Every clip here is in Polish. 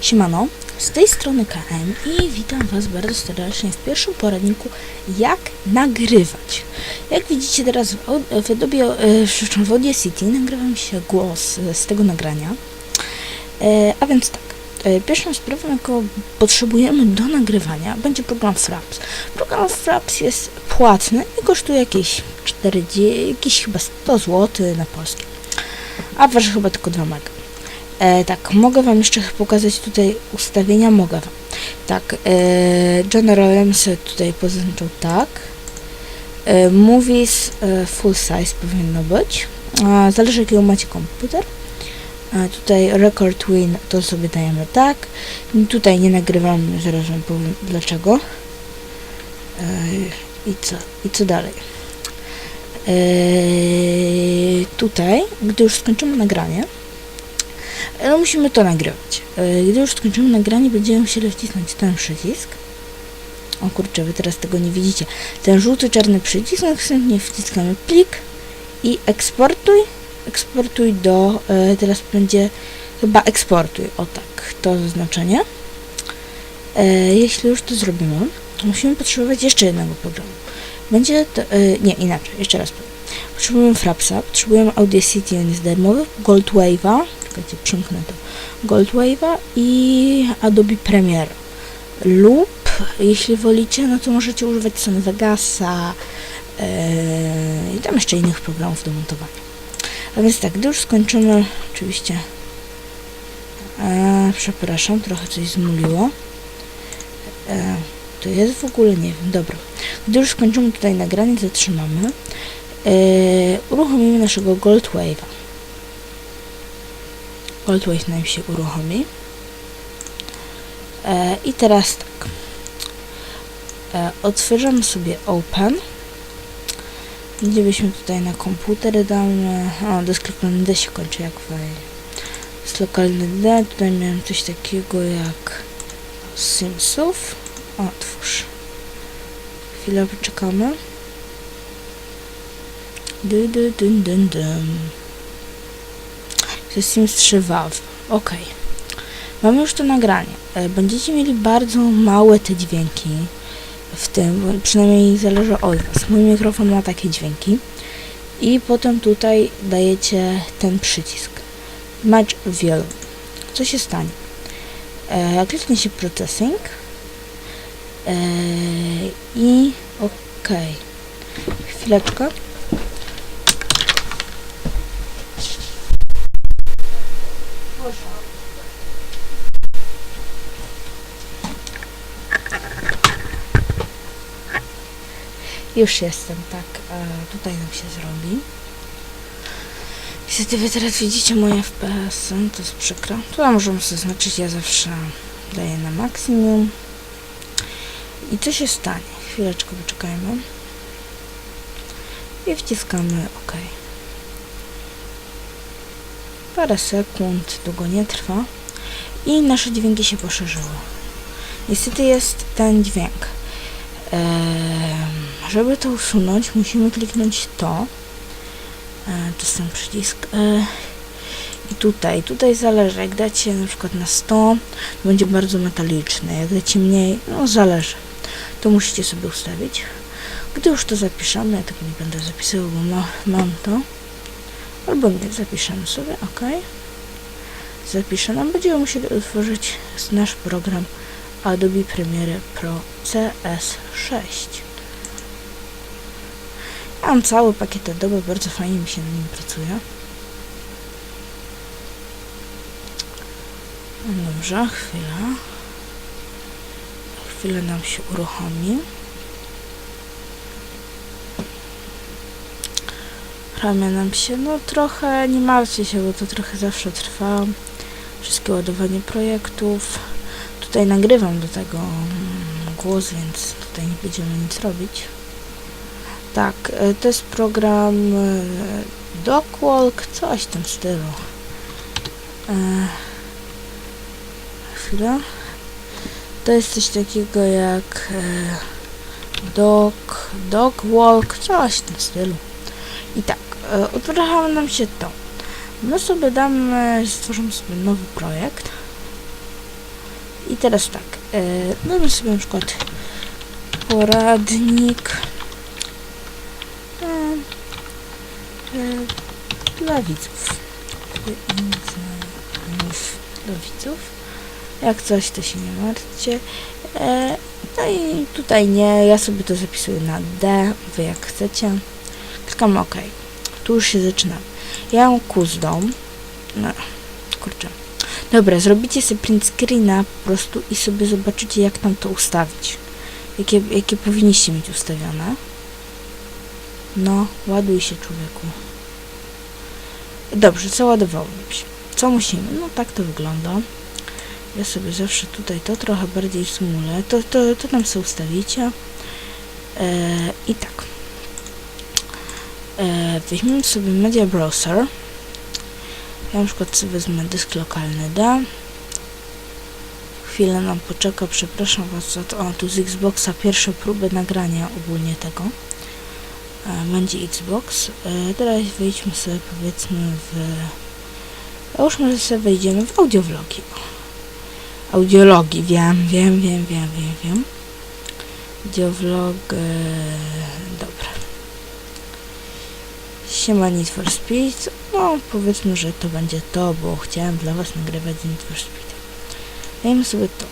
Siemano, z tej strony KM i witam Was bardzo serdecznie w pierwszym poradniku jak nagrywać. Jak widzicie teraz w, w Adobe, e, w Audacity nagrywam się głos e, z tego nagrania. E, a więc tak, pierwszą sprawą jaką potrzebujemy do nagrywania będzie program Fraps. Program Fraps jest płatny i kosztuje jakieś 40, jakieś chyba 100 zł na polskie. A waży chyba tylko 2 mega. E, tak, mogę Wam jeszcze pokazać tutaj ustawienia, mogę Wam. Tak, e, generalem tutaj poznaczył tak. E, movies e, full size powinno być. A, zależy jakiego macie komputer. A, tutaj record win to sobie dajemy tak. Tutaj nie nagrywamy, zaraz Wam powiem dlaczego. E, I co? I co dalej? E, tutaj, gdy już skończymy nagranie, no musimy to nagrywać. E, Gdy już skończymy nagranie, będziemy musieli wcisnąć ten przycisk. O kurczę, wy teraz tego nie widzicie. Ten żółty, czarny przycisk, następnie wciskamy plik i eksportuj. Eksportuj do, e, teraz będzie chyba eksportuj, o tak, to zaznaczenie. E, jeśli już to zrobimy, to musimy potrzebować jeszcze jednego programu. Będzie to, e, nie, inaczej, jeszcze raz powiem. Potrzebujemy Frapsa, potrzebujemy Audacity, on jest darmowy, Goldwave'a, czekajcie, przymknę to, Goldwave'a i Adobe Premiere lub, jeśli wolicie, no to możecie używać Sony Vegasa yy, i tam jeszcze innych programów do montowania. A więc tak, gdy już skończymy, oczywiście, e, przepraszam, trochę coś zmuliło. E, to jest w ogóle, nie wiem, dobra. Gdy już skończymy tutaj nagranie, zatrzymamy. E, uruchomimy naszego Goldwave'a. Goldwave nam się uruchomi. E, I teraz tak. E, otwierzamy sobie Open. Gdzie byśmy tutaj na komputer damy. O, dysk D się kończy jak w Jest lokalny D. Tutaj miałem coś takiego jak Simsów. Otwórz. Chwilę poczekamy. Du, du, dun, dun, dun. To Sims 3 Valve. Ok. Mamy już to nagranie. E, Będziecie mieli bardzo małe te dźwięki w tym, przynajmniej zależy od Was. Mój mikrofon ma takie dźwięki. I potem tutaj dajecie ten przycisk. Match View. Co się stanie? E, kliknie się Processing e, i ok. Chwileczkę. Już jestem, tak. E, tutaj nam się zrobi. Niestety wy teraz widzicie moje FPS, to jest przykro. Tu możemy sobie zaznaczyć, ja zawsze daję na maksimum. I co się stanie? Chwileczkę poczekajmy. I wciskamy OK. Parę sekund, długo nie trwa. I nasze dźwięki się poszerzyły. Niestety jest ten dźwięk. Eee, żeby to usunąć, musimy kliknąć to. E, to jest ten przycisk. E, I tutaj, tutaj zależy. Jak dacie na przykład na 100, to będzie bardzo metaliczny. Jak dacie mniej, no zależy. To musicie sobie ustawić. Gdy już to zapiszemy, ja tego nie będę zapisywał, bo ma, mam to. Albo nie, zapiszemy sobie, ok. Zapiszę nam, będziemy musieli otworzyć nasz program Adobe Premiere Pro CS6. Ja mam cały pakiet Adobe, bardzo fajnie mi się na nim pracuje. Dobrze, chwila. Chwilę nam się uruchomi. Ramię nam się, no trochę, nie martwcie się, bo to trochę zawsze trwa. Wszystkie ładowanie projektów. Tutaj nagrywam do tego mm, głos, więc tutaj nie będziemy nic robić. Tak, e, to jest program e, DocWalk, coś w tym stylu. E, chwilę. To jest coś takiego jak e, Doc, DocWalk, coś w tym stylu. I tak, e, nam się to. My sobie damy, stworzymy sobie nowy projekt. I teraz tak, e, damy sobie na przykład poradnik e, e, dla widzów. Dla widzów. Jak coś, to się nie martwcie. E, no i tutaj nie, ja sobie to zapisuję na D, wy jak chcecie. Klikam OK. Tu już się zaczyna. Ja mam custom. No, kurczę. Dobra, zrobicie sobie print screena po prostu i sobie zobaczycie jak tam to ustawić. Jakie, jakie powinniście mieć ustawione. No, ładuj się człowieku. Dobrze, załadowało mi się. Co musimy? No tak to wygląda. Ja sobie zawsze tutaj to trochę bardziej smulę. To, to, to tam sobie ustawicie. E, I tak. E, weźmiemy sobie Media Browser. Ja na przykład sobie wezmę dysk lokalny D. Chwilę nam poczeka, przepraszam was za to. O, tu z Xboxa pierwsze próby nagrania ogólnie tego. E, będzie Xbox. E, teraz wejdźmy sobie powiedzmy w... A już może sobie wejdziemy w audiovlogi. Audiologii, wiem, wiem, wiem, wiem, wiem, wiem. Audiovlog... E, dobra. Siema Need for Speed. No, powiedzmy, że to będzie to, bo chciałem dla was nagrywać Need for Speed. Dajmy sobie to.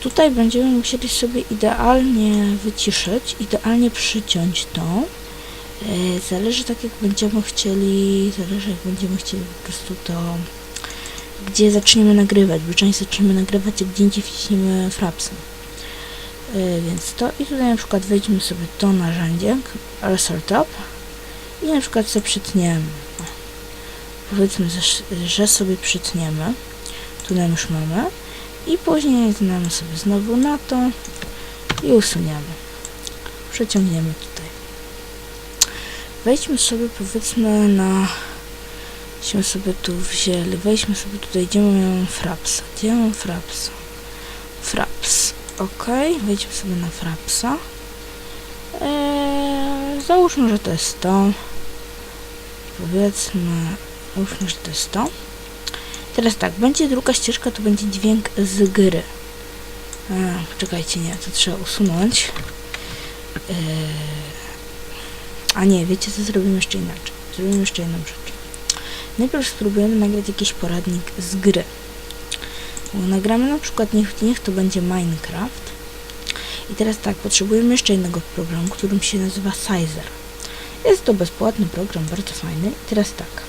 Tutaj będziemy musieli sobie idealnie wyciszyć, idealnie przyciąć to. E, Zależy tak jak będziemy chcieli, zależy jak będziemy chcieli po prostu to, gdzie zaczniemy nagrywać, bo część zaczniemy nagrywać, a gdzie indziej wciśniemy frapsem. E, Więc to i tutaj na przykład wejdźmy sobie to narzędzie, Cursor Top i na przykład sobie przytniemy. Powiedzmy, że, sobie przytniemy. Tu nam już mamy. I później znamy sobie znowu na to i usuniemy. Przeciągniemy tutaj. Wejdźmy sobie powiedzmy na... Gdzieśmy sobie tu wzięli. Wejdźmy sobie tutaj, gdzie mamy frapsa. Gdzie mam frapsa? Fraps. Ok, wejdźmy sobie na frapsa. Eee, załóżmy, że to jest to. Powiedzmy, załóżmy, że to jest to. Teraz tak, będzie druga ścieżka, to będzie dźwięk z gry. A, czekajcie, nie, to trzeba usunąć. Eee, a nie, wiecie co, zrobimy jeszcze inaczej. Zrobimy jeszcze jedną rzecz. Najpierw spróbujemy nagrać jakiś poradnik z gry. Nagramy na przykład, niech, niech to będzie Minecraft. I teraz tak, potrzebujemy jeszcze jednego programu, którym się nazywa Sizer. Jest to bezpłatny program, bardzo fajny. I teraz tak,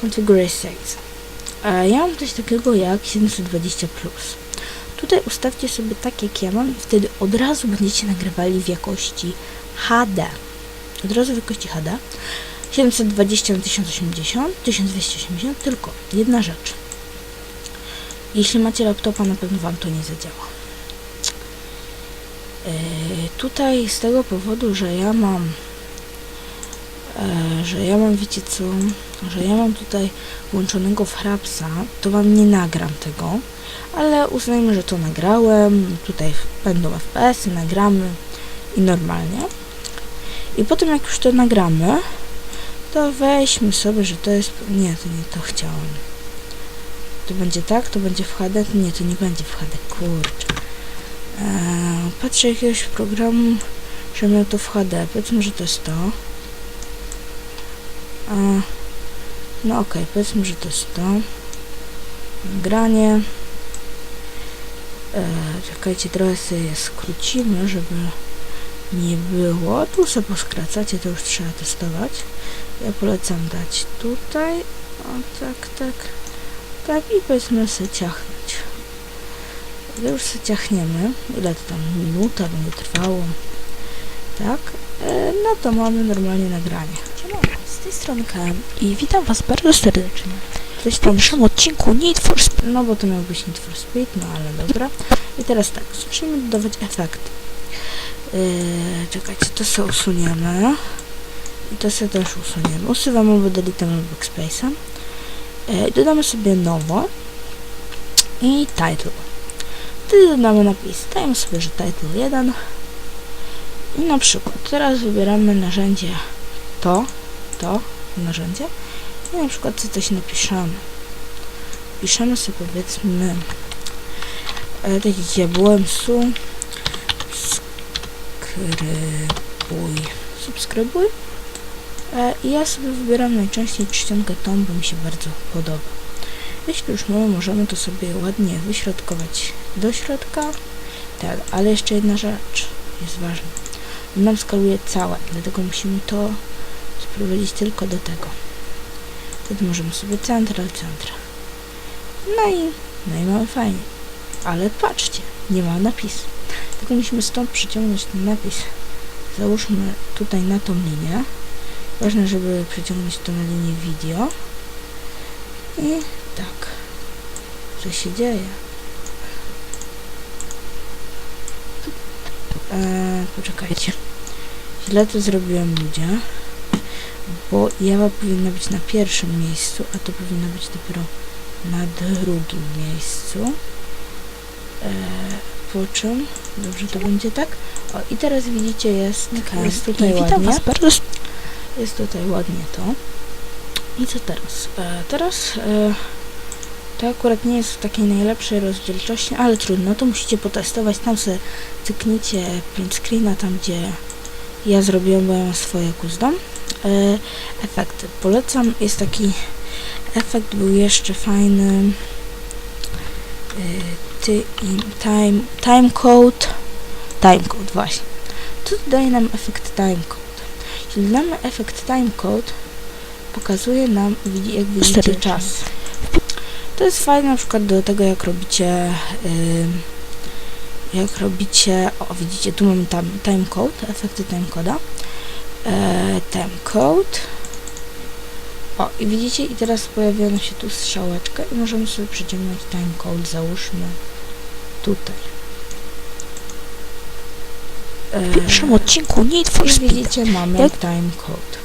Configure Size. A ja mam coś takiego jak 720+. Tutaj ustawcie sobie tak jak ja mam i wtedy od razu będziecie nagrywali w jakości HD. Od razu w jakości HD. 720 na 1080, 1280, tylko jedna rzecz. Jeśli macie laptopa, na pewno Wam to nie zadziała. Yy, tutaj z tego powodu, że ja mam e, że ja mam, wiecie co, że ja mam tutaj włączonego Frapsa, to Wam nie nagram tego, ale uznajmy, że to nagrałem, tutaj będą FPS-y, nagramy i normalnie. I potem jak już to nagramy, to weźmy sobie, że to jest, nie, to nie to chciałem. To będzie tak, to będzie w HD, nie, to nie będzie w HD, kurczę. Eee, patrzę jakiegoś programu, że miał to w HD, powiedzmy, że to jest to. A, no okej, okay, powiedzmy, że to jest to. Granie. E, czekajcie, trochę sobie skrócimy, żeby nie było. Tu sobie poskracacie, to już trzeba testować. Ja polecam dać tutaj. O, tak, tak. Tak i powiedzmy sobie ciachnąć. Gdy już sobie ciachniemy, ile to tam minuta będzie trwało, tak, e, no to mamy normalnie nagranie. Siemano, z tej strony KM i witam was bardzo serdecznie w pierwszym odcinku Need for Speed, no bo to miał być Need for Speed, no ale dobra. I teraz tak, zacznijmy dodawać efekty. Yy, czekajcie, to sobie usuniemy. I to sobie też usuniemy. Usuwamy albo deletem albo backspace'em. Yy, dodamy sobie nowo. I title. Wtedy dodamy napis. Dajemy sobie, że title 1. I na przykład teraz wybieramy narzędzie to, to narzędzie i na przykład co coś napiszemy. Piszemy sobie powiedzmy E, tak widzicie, byłem su. Skrybuj. Subskrybuj. E, I ja sobie wybieram najczęściej czcionkę tą, bo mi się bardzo podoba. Jeśli już mamy, możemy to sobie ładnie wyśrodkować do środka. Tak, ale jeszcze jedna rzecz jest ważna. Nam skaluje całe, dlatego musimy to sprowadzić tylko do tego. Wtedy możemy sobie central, centra. No i, no i mamy fajnie. Ale patrzcie, nie ma napisu. Tylko musimy stąd przyciągnąć ten napis. Załóżmy tutaj na tą linię. Ważne, żeby przyciągnąć to na linię video. I tak. Co się dzieje? Eee, poczekajcie. Źle to zrobiłem ludzie. Bo Jawa powinna być na pierwszym miejscu, a to powinno być dopiero na drugim miejscu. Eee, po czym? Dobrze to będzie tak? O, i teraz widzicie, jest, jest tutaj I ładnie. Jest tutaj ładnie to. I co teraz? E, teraz e, to akurat nie jest w takiej najlepszej rozdzielczości, ale trudno, to musicie potestować. Tam sobie cyknijcie print screena, tam gdzie ja zrobiłem, bo ja mam swoje custom. E, efekty. Polecam, jest taki efekt, był jeszcze fajny. E, ty, im, time, time code. Time code, właśnie. To daje nam efekt time code. Jeśli damy efekt timecode, pokazuje nam, jak widzicie, Cztery. czas. To jest fajne na przykład do tego, jak robicie, ym, jak robicie, o widzicie, tu mamy tam timecode, efekty timecoda. E, timecode. O, i widzicie, i teraz pojawia nam się tu strzałeczka i możemy sobie przyciągnąć timecode, załóżmy tutaj. E, w pierwszym odcinku Need for Speed. widzicie, mamy Jak- time code.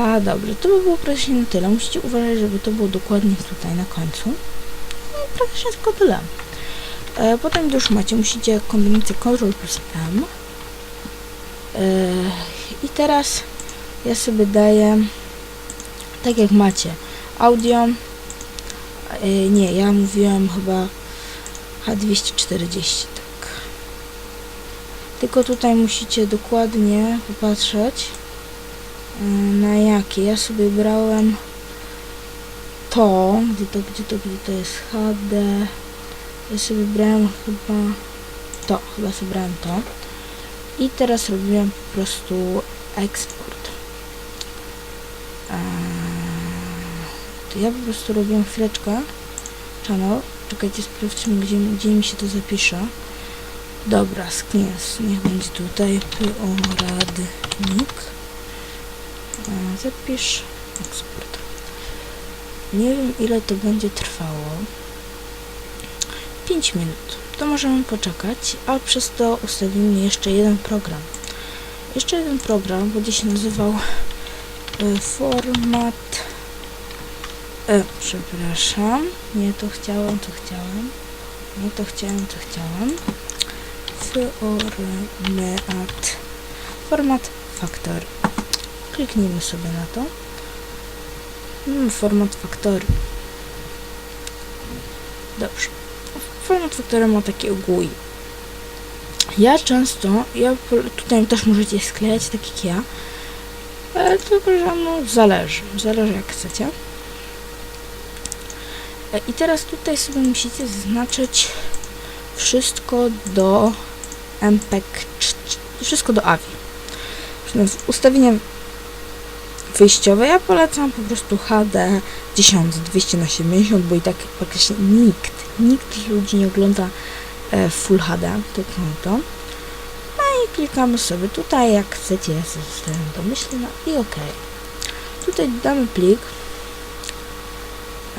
A dobrze, to by było praktycznie na tyle. Musicie uważać, żeby to było dokładnie tutaj na końcu. No i praktycznie tylko tyle. E, potem już macie, musicie kombinację Ctrl plus M. E, I teraz ja sobie daję tak jak macie audio. E, nie, ja mówiłem chyba H240, tak. Tylko tutaj musicie dokładnie popatrzeć y, na jakie. Ja sobie brałem to, gdzie to, gdzie to, gdzie to jest HD. Ja sobie brałem chyba to, chyba sobie brałem to. I teraz robiłem po prostu eksport. Eee, to ja po prostu robiłem chwileczkę channel. Czekajcie, sprawdźmy, gdzie, gdzie mi się to zapisze. Dobra, skins, niech będzie tutaj poradnik. E, Zapisz eksport. Nie wiem ile to będzie trwało. 5 minut. To możemy poczekać, a przez to ustawimy jeszcze jeden program. Jeszcze jeden program będzie się nazywał e, format. E, przepraszam, nie to chciałem, to chciałem. Nie to chciałem, to chciałem format format factory kliknijmy sobie na to. Mm, format factory dobrze. Format factory ma takie ogóły ja często ja tutaj też możecie sklejać tak jak ja ale tylko, że no zależy. Zależy jak chcecie i teraz tutaj sobie musicie zaznaczyć wszystko do MPEG, wszystko do AVI. Więc Ustawienia wyjściowe ja polecam po prostu HD 1200 na 70, bo i tak praktycznie nikt, nikt ludzi nie ogląda e, Full HD, tylko to. No i klikamy sobie tutaj, jak chcecie, ja sobie zostawiam domyślne i OK. Tutaj dodamy plik.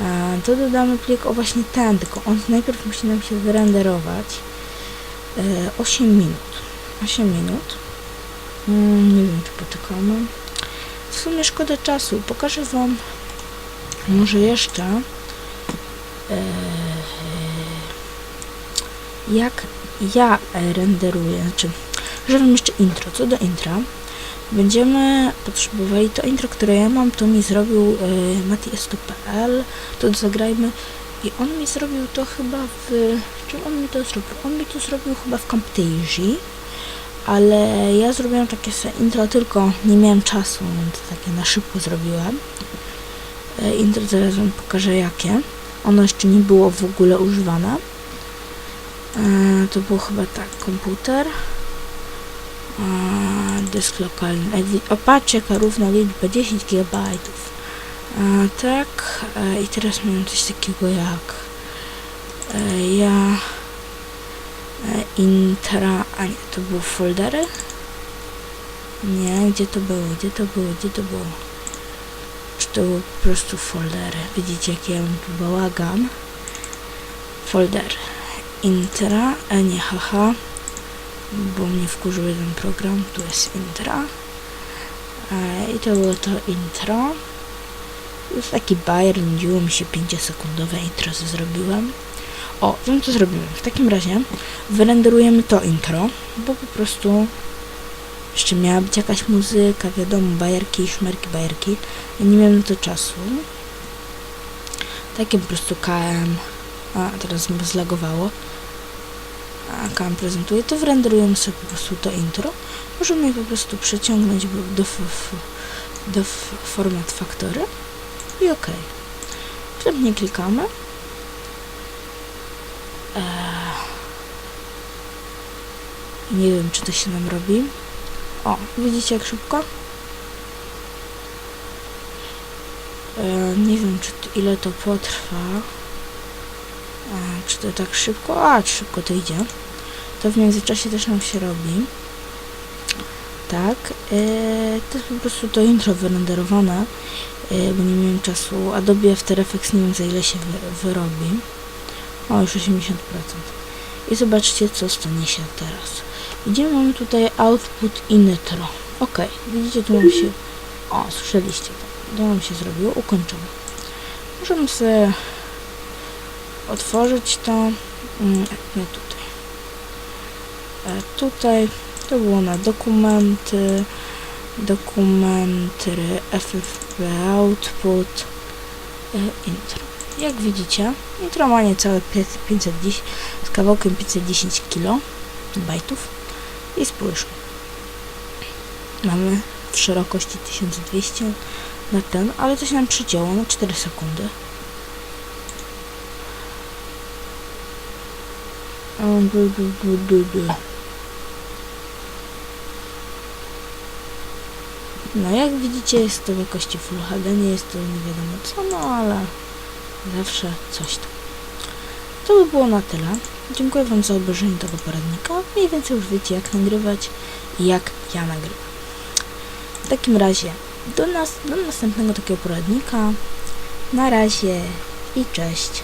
E, to dodamy plik, o właśnie ten, tylko on najpierw musi nam się wyrenderować. E, 8 minut. 8 minut. Mm, nie wiem, czy poczekamy. W sumie szkoda czasu. Pokażę Wam może jeszcze e, jak ja e, renderuję. Znaczy, że Wam jeszcze intro. Co do intra, będziemy potrzebowali to intro, które ja mam, to mi zrobił e, matias.pl. To zagrajmy I on mi zrobił to chyba w... Czym on mi to zrobił? On mi to zrobił chyba w Camtasia, ale ja zrobiłem takie intro, tylko nie miałem czasu, więc takie na szybko zrobiłem. E, Intro zaraz wam pokażę jakie. Ono jeszcze nie było w ogóle używane. E, To było chyba tak, komputer. Dysk lokalny. Jak wi- O, patrzcie, jaka równa liczba, 10 GB. Tak, e, i teraz mam coś takiego jak e, ja e, intra, a nie, to były foldery? Nie, gdzie to było, gdzie to było, gdzie to było? Czy to były po prostu foldery? Widzicie, jaki ja mam tu bałagan? Foldery. Intra, a nie, haha, bo mnie wkurzył jeden program, tu jest intra. E, I to było to intro. Już taki bajer, nudziło mi się 5-sekundowe intro, co zrobiłem. O, wiem co zrobimy. W takim razie wyrenderujemy to intro, bo po prostu jeszcze miała być jakaś muzyka, wiadomo, bajerki, szmerki, bajerki. Ja nie miałem na to czasu. Takie po prostu KM. A, teraz mi zlagowało. A KM prezentuje, to wyrenderujemy sobie po prostu to intro. Możemy je po prostu przeciągnąć do, do, format faktory i OK. Następnie klikamy. Eee, nie wiem, czy to się nam robi. O, widzicie jak szybko? Eee, nie wiem, czy to, ile to potrwa. A, czy to tak szybko? A, szybko to idzie. To w międzyczasie też nam się robi. Tak. Eee, to jest po prostu to intro wyrenderowane e, bo nie miałem czasu. Adobe After Effects nie wiem za ile się wy, wyrobi. O, już 80%. I zobaczcie, co stanie się teraz. Widzimy, mamy tutaj output i nitro. Ok, widzicie, tu mam się... O, słyszeliście to. To nam się zrobiło, ukończone. Możemy sobie otworzyć to. Mm, Nie tutaj. E, tutaj to było na dokumenty dokumenty FFP output e, intro. Jak widzicie, intro ma niecałe 510 z kawałkiem 510 kilo bajtów i spójrzmy. Mamy w szerokości 1200 na ten, ale się nam przycięło na 4 sekundy. No jak widzicie jest to w jakości Full HD, nie jest to nie wiadomo co, no ale zawsze coś tam. To by było na tyle. Dziękuję Wam za obejrzenie tego poradnika. Mniej więcej już wiecie jak nagrywać i jak ja nagrywam. W takim razie do, nas, do następnego takiego poradnika. Na razie i cześć.